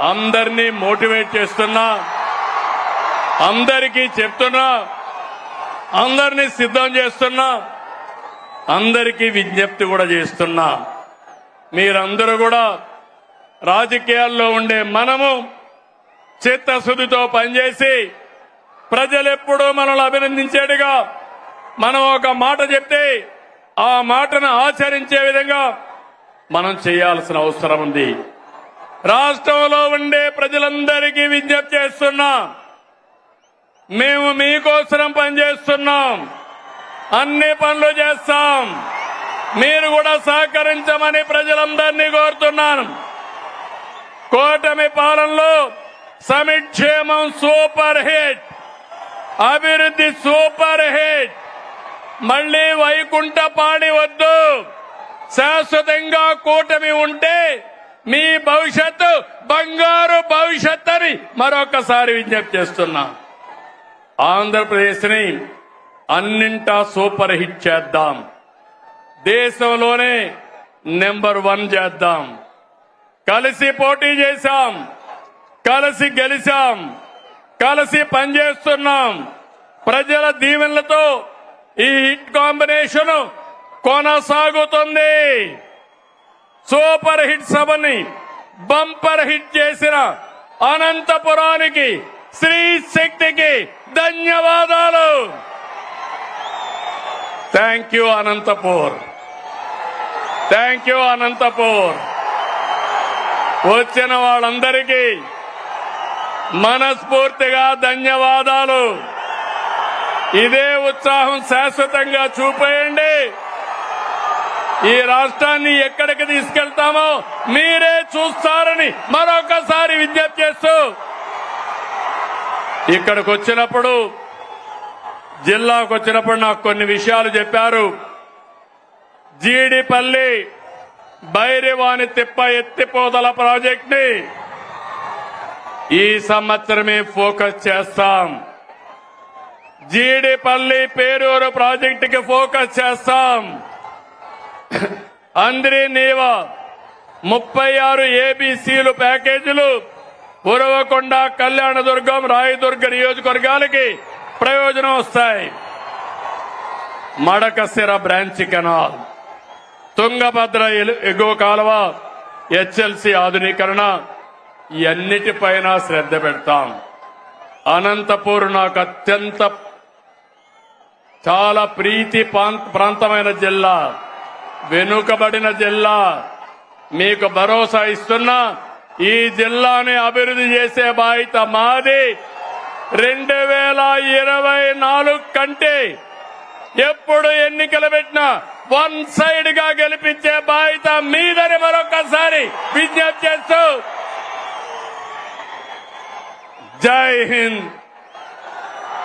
అందరినీ మోటివేట్ చేస్తున్నా. అందరికీ చెప్తున్నా. అందరినీ సిద్ధం చేస్తున్నా. అందరికీ విజ్ఞప్తి కూడా చేస్తున్నా. మీరందరూ కూడా రాజకీయాల్లో ఉండే మనము చిత్తశుద్ధితో పనిచేసి ప్రజలెప్పుడూ మనల్ని అభినందించేట్టుగా మనం ఒక మాట చెప్తే ఆ మాటను ఆచరించే విధంగా మనం చేయాల్సిన అవసరం ఉంది. రాష్ట్రంలో ఉండే ప్రజలందరికీ విజ్ఞప్తి చేస్తున్నాం. మేము మీకోసం పనిచేస్తున్నాం. అన్ని పనులు చేస్తాం. మీరు కూడా సహకరించమని ప్రజలందరినీ కోరుతున్నాను. కూటమి పాలనలో సమిక్షేమం సూపర్ హిట్. అభివృద్ధి సూపర్ హిట్. మళ్ళీ వైకుంఠపాడి వద్దు. శాశ్వతంగా కూటమి ఉంటే మీ భవిష్యత్తు బంగారు భవిష్యత్ అని మరొకసారి విజ్ఞప్తి చేస్తున్నా. ఆంధ్రప్రదేశ్ని అన్నింటా సూపర్ హిట్ చేద్దాం. దేశంలోనే నెంబర్ వన్ చేద్దాం. కలిసి పోటీ చేశాం. కలిసి గెలిచాం. కలిసి పనిచేస్తున్నాం. ప్రజల దీవెనలతో ఈ హిట్ కాంబినేషన్ కొనసాగుతుంది. సూపర్ హిట్ సభని బంపర్ హిట్ చేసిన అనంతపురానికి స్త్రీ శక్తికి ధన్యవాదాలు. Thank you Anantapur. Thank you Anantapur. వచ్చిన వాళ్ళందరికీ మనస్ఫూర్తిగా ధన్యవాదాలు. ఇదే ఉత్సాహం శాశ్వతంగా చూపేయండి. ఈ రాష్ట్రాన్ని ఎక్కడికి తీసుకెళ్తామో మీరే చూస్తారని మరొకసారి విజ్ఞప్తి చేస్తూ ఇక్కడికి వచ్చినప్పుడు జిల్లాకు వచ్చినప్పుడు నాకు కొన్ని విషయాలు చెప్పారు. జీడిపల్లి బైరివాణి తిప్ప ఎత్తిపోదల ప్రాజెక్ట్ని ఈ సంవత్సరమే ఫోకస్ చేస్తాం. జీడిపల్లి పేరూరు ప్రాజెక్టుకి ఫోకస్ చేస్తాం. అందరి నీవా ముప్పై ఆరు ఏబీసీలు ప్యాకేజీలు ఉరవకొండ కళ్యాణదుర్గం రాయదుర్గ నియోజకవర్గాలకి ప్రయోజనం వస్తాయి. మడకసిర బ్రాంచ్ కెనాల్ తుంగభద్ర ఎగువ కాలువ హెచ్ఎల్సి ఆధునీకరణ ఇవన్నిటిపైన శ్రద్ధ పెడతాం. అనంతపూర్ నాకు అత్యంత చాలా ప్రీతి ప్రాంతమైన జిల్లా. వెనుకబడిన జిల్లా. మీకు భరోసా ఇస్తున్నా. ఈ జిల్లాని అభివృద్ధి చేసే బాధ్యత మాది. రెండు వేల ఇరవై నాలుగు కంటే ఎప్పుడు ఎన్నికలు పెట్టినా వన్ సైడ్గా గెలిపించే బాధ్యత మీదని మరొకసారి విజ్ఞప్తి చేస్తూ. జై హింద్.